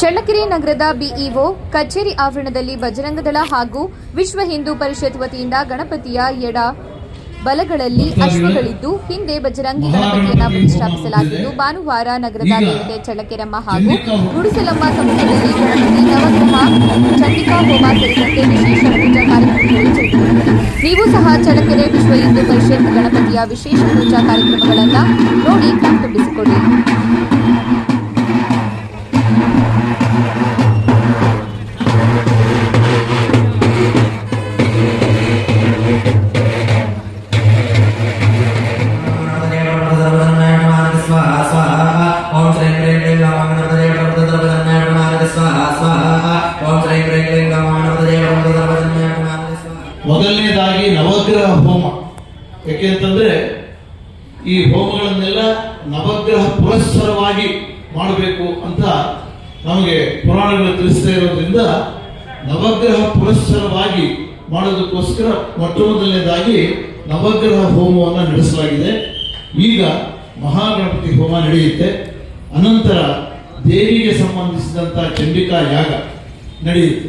ನಗರದ ಬಿಇಒ ಕಚೇರಿ ಆವರಣದಲ್ಲಿ ಬಜರಂಗದಳ ಹಾಗೂ ವಿಶ್ವ ಹಿಂದೂ ಪರಿಷತ್ ವತಿಯಿಂದ ಗಣಪತಿಯ ಎಡ ಬಲಗಳಲ್ಲಿ ಅಶ್ವಗಳಿದ್ದು, ಹಿಂದೆ ಬಜರಂಗಿ ಗಣಪತಿಯನ್ನು ಪ್ರತಿಷ್ಠಾಪಿಸಲಾಗಿದ್ದು, ಭಾನುವಾರ ನಗರದ ದೇವತೆ ಚಳ್ಳಕೆರಮ್ಮ ಹಾಗೂ ಗುಡಿಸಲಮ್ಮ ಸಮ್ಮುಖದಲ್ಲಿ ಗಣಪತಿ ನವಗ್ರಹ, ಚಂಡಿಕಾ ಹೋಮ ಸೇರಿದಂತೆ ವಿಶೇಷ ಪೂಜಾ ಕಾರ್ಯಕ್ರಮಗಳು ನೀವು ಸಹ ಚಳ್ಳಕೆರೆ ವಿಶ್ವ ಹಿಂದೂ ಪರಿಷತ್ ಗಣಪತಿಯ ವಿಶೇಷ ಪೂಜಾ ಕಾರ್ಯಕ್ರಮಗಳನ್ನು ನೋಡಿ ಕಣ್ತುಂಬಿಸಿಕೊಳ್ಳಿ. ಮೊದಲನೇದಾಗಿ ನವಗ್ರಹ ಹೋಮ. ಯಾಕೆಂತಂದ್ರೆ ಈ ಹೋಮಗಳನ್ನೆಲ್ಲ ನವಗ್ರಹ ಪುರಸ್ಸರವಾಗಿ ಮಾಡಬೇಕು ಅಂತ ನಮಗೆ ಪುರಾಣಗಳು ತಿಳಿಸ್ತಾ ಇರೋದ್ರಿಂದ ನವಗ್ರಹ ಪುರಸ್ಸರವಾಗಿ ಮಾಡೋದಕ್ಕೋಸ್ಕರ ಮೊಟ್ಟ ಮೊದಲನೇದಾಗಿ ನವಗ್ರಹ ಹೋಮವನ್ನು ನಡೆಸಲಾಗಿದೆ. ಈಗ ಮಹಾಗಣಪತಿ ಹೋಮ ನಡೆಯುತ್ತೆ. ಅನಂತರ ದೇವಿಗೆ ಸಂಬಂಧಿಸಿದಂಥ ಚಂಡಿಕಾ ಯಾಗ ನಡೆಯುತ್ತೆ.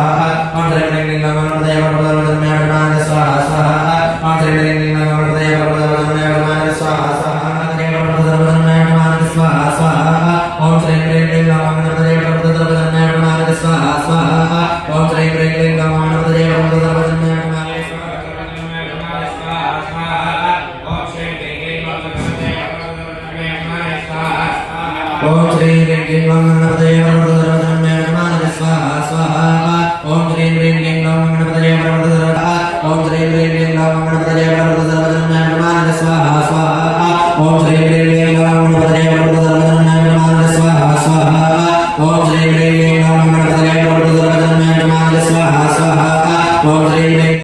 ఓం శ్రీం హ్రీం క్లీం గం గణపతయ ప్రమద సర్వధర్మ్య విమాన స్వాహ స్వాహ ఓం శ్రీం హ్రీం క్లీం గం గణపతయ ప్రమద సర్వధర్మ్య ఓం శ్రీం హ్రీం క్లీం గం గణపతయ ప్రమద సర్వధర్మ్య విమాన స్వాహ స్వాహ ఓం శ్రీం హ్రీం క్లీం గం గణపతయ ప్రమద సర్వధర్మ్య స్వాహ స్వాహ ఓం శ్రీం హ్రీం క్లీం గం